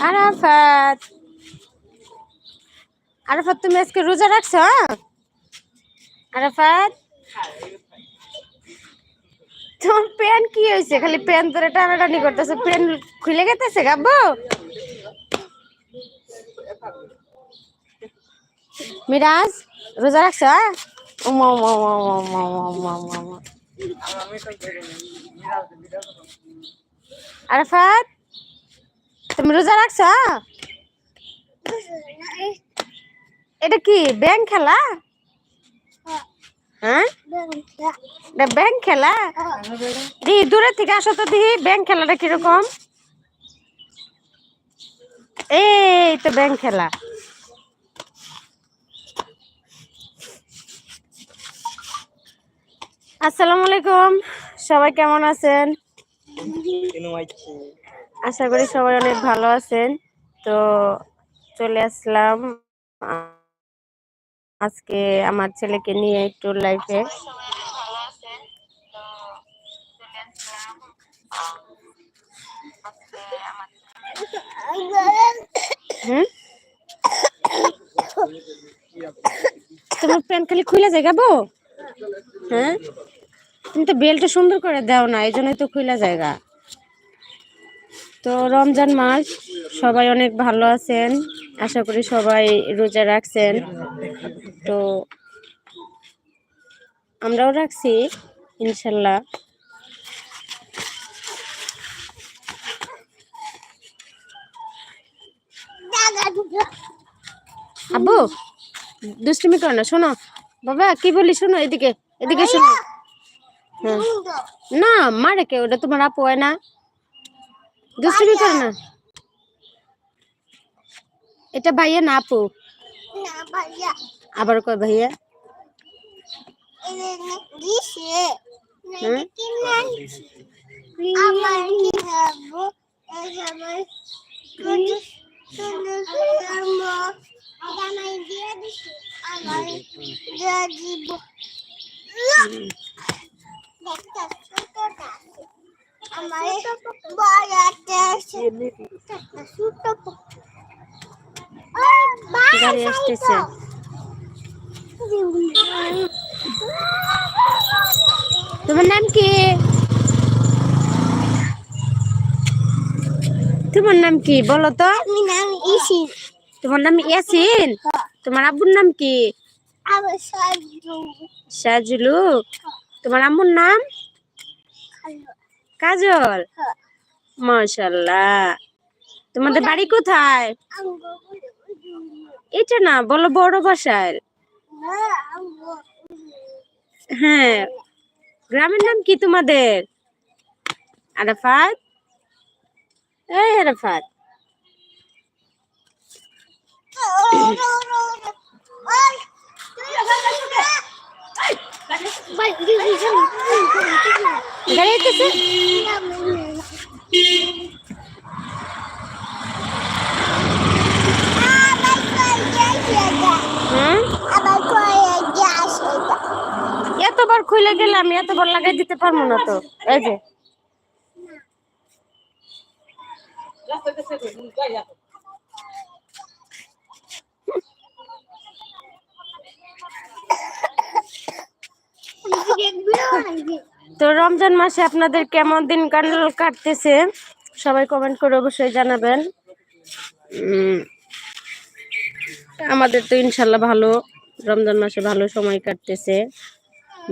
আরাফাত আরাফাত তুমি আজকে রোজা রাখছো আরাফাত তোমার প্যান কি হয়েছে খালি প্যান ধরে টানাটানি করতেছে প্যান খুলে গেতেছে গাব্বু মিরাজ রোজা রাখছ আরাফাত তুমি রোজা রাখছো হ্যাঁ? এটা কি ব্যাংক খেলা? হ্যাঁ? ব্যাংক খেলা? দূরে থেকে আসো তো দিহি ব্যাংক খেলাটা কীরকম? এই তো ব্যাংক খেলা। আসসালামু আলাইকুম, সবাই কেমন আছেন? আশা করি সবাই অনেক ভালো আছেন। তো চলে আসলাম আজকে আমার ছেলেকে নিয়ে একটু লাইফে তোমার প্যান্ট খালি খুলে যায় গাবো হ্যাঁ? তুমি তো বেলটা সুন্দর করে দাও না এই জন্যই তো খুলে জায়গা তো রমজান মাস, সবাই অনেক ভালো আছেন। আশা করি সবাই রোজা রাখছেন। তো আমরাও রাখছি, ইনশাল্লাহ। আব্বু, দুষ্টুমি করো না, শোনো। বাবা, কি বলি, শোনো এদিকে এদিকে শোনো। হ্যাঁ। না, মারে কে? ওটা তোমার আপু হয় না? দুষ্টুমি করো না এটা ভাইয়া না আপু। আবার কয় ভাইয়া? আসতেছে তোমার নাম কি? তোমার নাম কি বলো তো? তোমার নাম ইয়াসিন? তোমার আব্বুর নাম কি? সাজুলু। তোমার আম্মুর নাম? কাজল। মাশাল্লাহ। তোমাদের বাড়ি কোথায়? এটা না বলো বড় ভাষায় হ্যাঁ গ্রামের নাম কি তোমাদের আরাফাত এই আরাফাত গাড়ি আসতেছে হুম এতবার আমি এত এতবার লাগাই দিতে পারব না তো। এই যে। তো রমজান মাসে আপনাদের কেমন দিন কাটাল কাটতেছে? সবাই কমেন্ট করে অবশ্যই জানাবেন। আমাদের তো ইনশাল্লাহ ভালো। রমজান মাসে ভালো সময় কাটতেছে।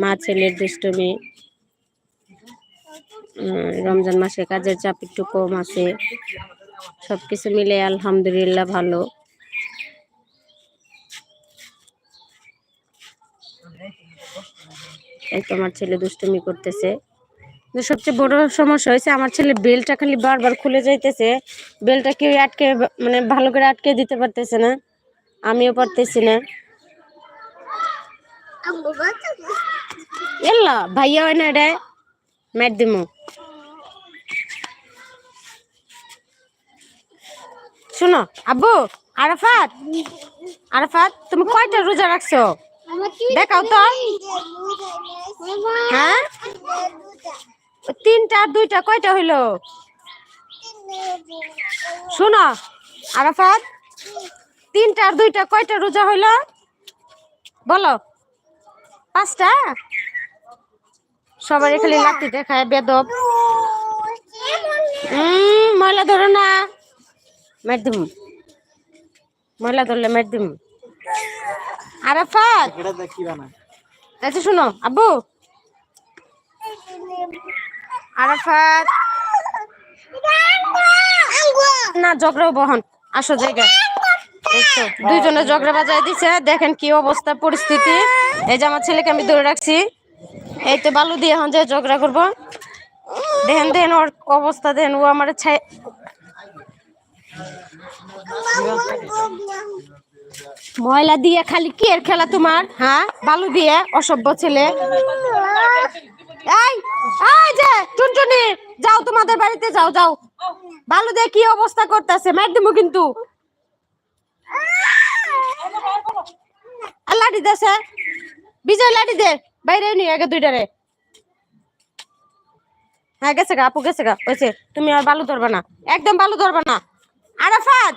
মা ছেলের দুষ্টমি। রমজান মাসে কাজের চাপ একটু কম আছে। সব কিছু মিলে আলহামদুলিল্লাহ ভালো। এই তো আমার ছেলে দুষ্টুমি করতেছে। সবচেয়ে বড় সমস্যা হয়েছে, আমার ছেলে বেলটা খালি বারবার খুলে যাইতেছে। বেলটা কেউ আটকে মানে ভালো করে আটকে দিতে পারতেছে না। আমিও পারতেছি না। এল্লা, ভাইয়া হয় ম্যাট দিমু। শোনো, আব্বু, আরাফাত আরাফাত, তুমি কয়টা রোজা রাখছো? দেখাও তো। হ্যাঁ? তিনটা, দুইটা, কয়টা হইল? শোনো, আরাফাত, তিনটা আর দুইটা কয়টা রোজা হইল? বলো, পাঁচটা? সবারই খালি লাঠি দেখায় বেদব। উম, ময়লা ধরো না। মেট দিম। ময়লা ধরলে মেট দিম। আরাফাত! আচ্ছা শুনো আব্বু। আরাফাত! না ঝগড়াও বহন। আসো জায়গা দুইজনে ঝগড়া বাজায় দিছে। দেখেন কি অবস্থা পরিস্থিতি। এই যে আমার ছেলেকে আমি ধরে রাখছি। এই তো বালু দিয়ে এখন যে ঝগড়া করব। দেখেন দেন, ওর অবস্থা দেন, ও আমার ছাই ময়লা দিয়ে খালি কি এর খেলা তোমার হ্যাঁ? বালু দিয়ে, অসভ্য ছেলে। এই যে, টুনটুনি, যাও তোমাদের বাড়িতে, যাও যাও। বালু দিয়ে কি অবস্থা করতেছে, মার দিমু কিন্তু। দেছে। বিজয়, লাঠি দে। বাইরে নি আগে দুইটারে হ্যাঁ গেছে গা আপু গেছে গা হয়েছে তুমি আর বালু ধরবা না একদম বালু ধরবা না আরাফাত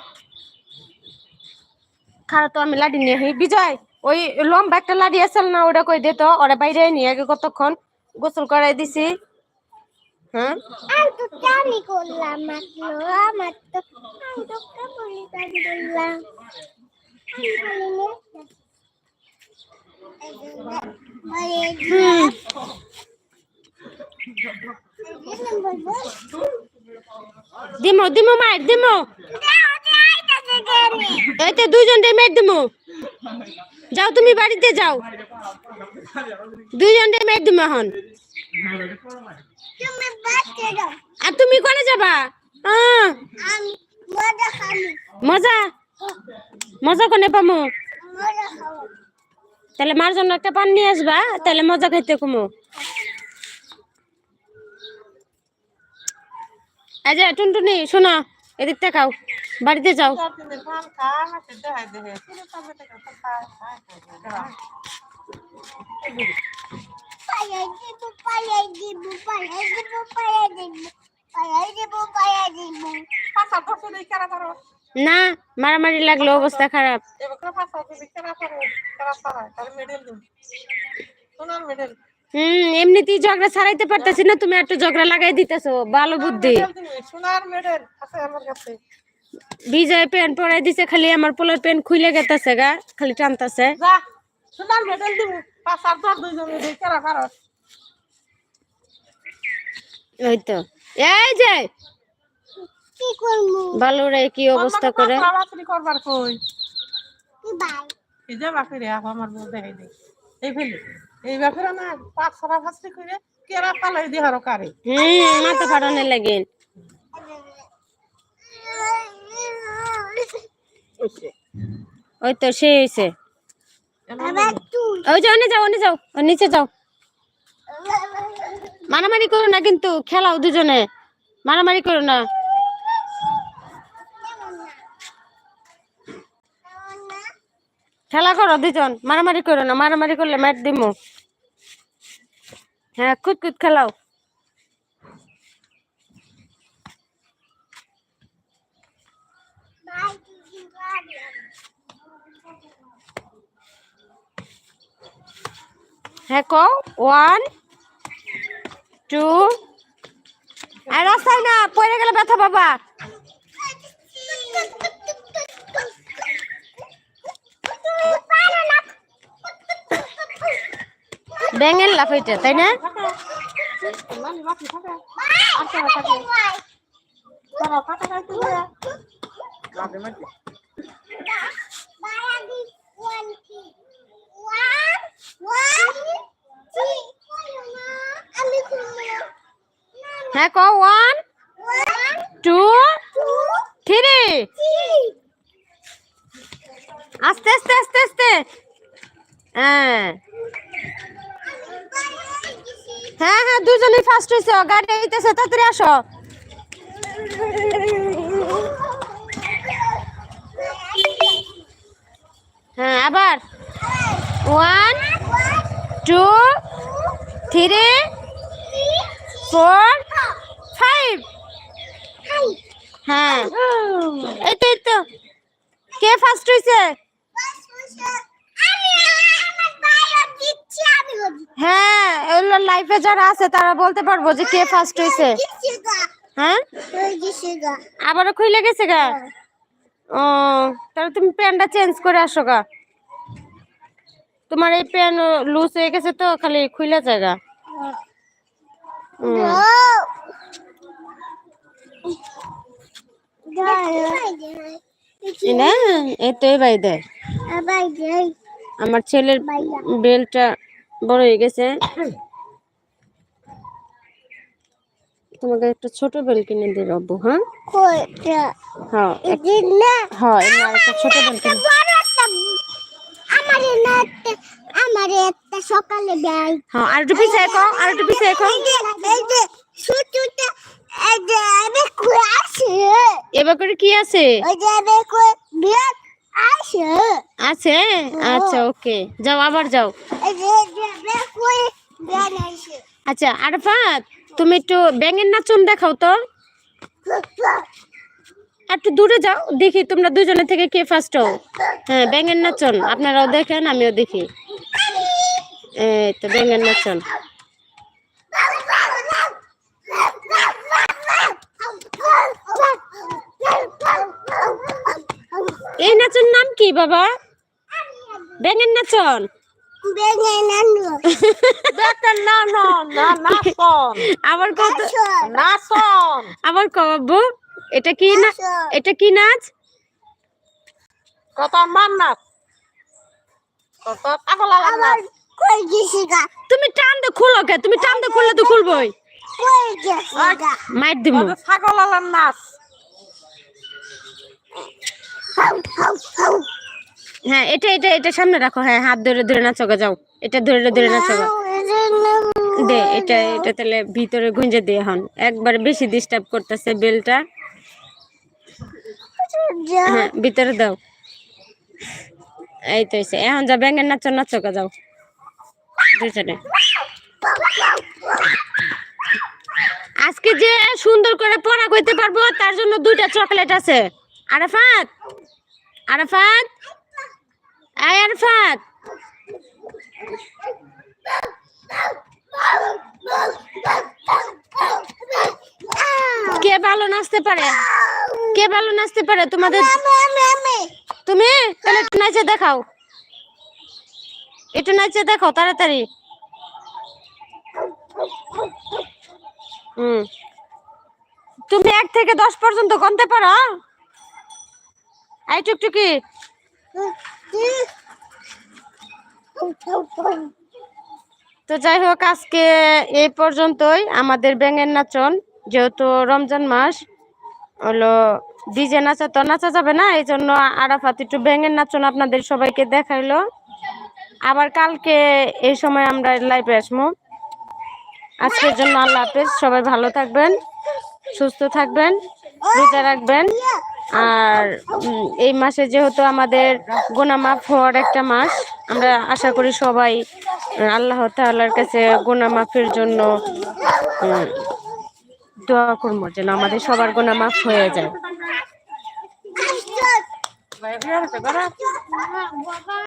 খারাপ তো আমি লাঠি নিয়ে আসি বিজয় ওই লম্বা একটা লাঠি আসল না ওটা কই দে তো ওরা বাইরে নিয়ে আগে কতক্ষণ গোসল করাই দিছি হ্যাঁ আমি বলিনি। বলে দিলাম। বলব? দিমো দিমো মার দিমো। দাও, দাও, এই তো দুইজন রে মেট দিমো। যাও তুমি বাড়িতে যাও। দুইজন রে মেট দিমো এখন। আর তুমি কোনে যাবা? মজা। মজা কোনে পামু? তাহলে মার জন্য একটা পান নিয়ে আসবা, তাহলে মজা খাইতে কমু। এই যে, টুনটুনি, শোনো এদিক খাও, বাড়িতে যাও। পায়ে দিব পায়ে দিব পায়ে দিব পায়ে দিব দিব না, মারামারি লাগল, অবস্থা খারাপ। হুম, এমনিতেই ঝগড়া ছাড়াইতে পারতেছি না, তুমি একটু ঝগড়া লাগাই দিতেছো, ভালো বুদ্ধি। বিজয় প্যান্ট পরাই দিছে, খালি আমার পোলার প্যান্ট খুলে গেতেছে গা, খালি টানতাছে। ওই তো। এই যে কি করব? বালুরে কি অবস্থা করে? বাছরি করবার কই? কি বাই এই যে বাপরে আপ আমার বউ দেখাই দেই এই ফেলে এই বাপরে না পাঁচ ভাসরি করে কেরা পালাই দিয়ে হারো কারে? হুম মাথা ফাটানো লাগেন ওই তো সে তুই। ওই যাও ওনে যাও নিচে যাও। মারামারি করো না কিন্তু খেলাও দুজনে। মারামারি করো না। খেলা করো দুজন মারামারি করো না, মারামারি করলে ম্যাট দিমু। হ্যাঁ কুদ কুদ খেলাও। হ্যাঁ কো ওয়ান টু আর রাস্তায় না, পড়ে গেলে ব্যথা বাবা ব্যাঙের লাফাইতে তাই না? হ্যাঁ কো ওয়ান টু থ্রি আস্তে আস্তে আস্তে আস্তে। হ্যাঁ। হ্যাঁ হ্যাঁ দুজনেই ফার্স্ট হয়েছে গাড়ি আইতেছে তাড়াতাড়ি আসো। হ্যাঁ আবার। One two three four five হ্যাঁ এই তো কে ফার্স্ট হইছে আমি আমার ভাইও দিচ্ছি আমিও দিচ্ছি হ্যাঁ এগুলো লাইফে যারা আছে তারা বলতে পারব যে কে ফার্স্ট হইছে হ্যাঁ দিচ্ছি গা। আবারও খুলে গেছে গা? ও তাহলে তুমি প্যান্টটা চেঞ্জ করে আসো গা। তোমার এই প্যান্ট লুজ হয়ে গেছে তো খালি খুলে যায় গা। এই না এই তো বাই দেয় আমার ছেলের বেলটা বড় হয়ে গেছে। তোমাকে একটা ছোট বেল কিনে দেবো আব্বু হ্যাঁ? হ্যাঁ হ্যাঁ আরেকটা ছোট বেল কিনে একটা আমার একটা সকালে হ্যাঁ আর একটু একটু এবার করে কি আছে? ওই যে আছে? আছে আচ্ছা ওকে। যাও আবার যাও। আচ্ছা আরফাত তুমি একটু ব্যাঙের নাচন দেখাও তো। একটু দূরে যাও দেখি তোমরা দুজনে থেকে কে ফার্স্ট হও। হ্যাঁ ব্যাঙের নাচন আপনারাও দেখেন আমিও দেখি। এই তো ব্যাঙের নাচন এই নাচন নাম কি বাবা? ব্যাঙের নাচন আবার কত? আবার এটা কি না এটা কি নাচ? কত মান নাচ? কত পাগল তুমি টান দে খুলো কে? তুমি টান দে খুললে তো খুলবই। কই মাইর দিব ছাগল নাচ? হ্যাঁ এটা এটা এটা সামনে রাখো। হ্যাঁ হাত ধরে ধরে না গা, যাও। এটা ধরে ধরে নাচো গা। দে এটা এটা তাহলে ভিতরে গুঞ্জে দিয়ে হন। একবারে বেশি ডিস্টার্ব করতেছে বেলটা। হ্যাঁ ভিতরে দাও। এই তো এখন যা ব্যাঙের নাচো নাচো গা, যাও। দুইজনে আজকে যে সুন্দর করে পড়া করতে পারব তার জন্য দুইটা চকলেট আছে। আরাফাত! আরাফাত? এই আরাফাত। কে ভালো নাচতে পারে? কে ভালো নাচতে পারে তোমাদের? তুমি? তাহলে একটু নাচে দেখাও। একটু নাচে দেখাও তাড়াতাড়ি। হুম। তুমি এক থেকে দশ পর্যন্ত গুনতে পারো এই টুকটুকি তো যাই হোক, আজকে এই পর্যন্তই আমাদের ব্যাঙের নাচন, যেহেতু রমজান মাস, হলো ডিজে নাচা তো নাচা যাবে না এই জন্য আরাফাত একটু ব্যাঙের নাচন আপনাদের সবাইকে দেখাইলো। আবার কালকে এই সময় আমরা লাইভে আসব। আজকের জন্য আল্লাহ হাফেজ, সবাই ভালো থাকবেন, সুস্থ থাকবেন, রোজা রাখবেন। আর এই মাসে যেহেতু আমাদের গোনা মাফ হওয়ার একটা মাস, আমরা আশা করি সবাই আল্লাহ তাল্লার কাছে গোনা মাফের জন্য দোয়া করব যেন আমাদের সবার গোনামাফ হয়ে যায়।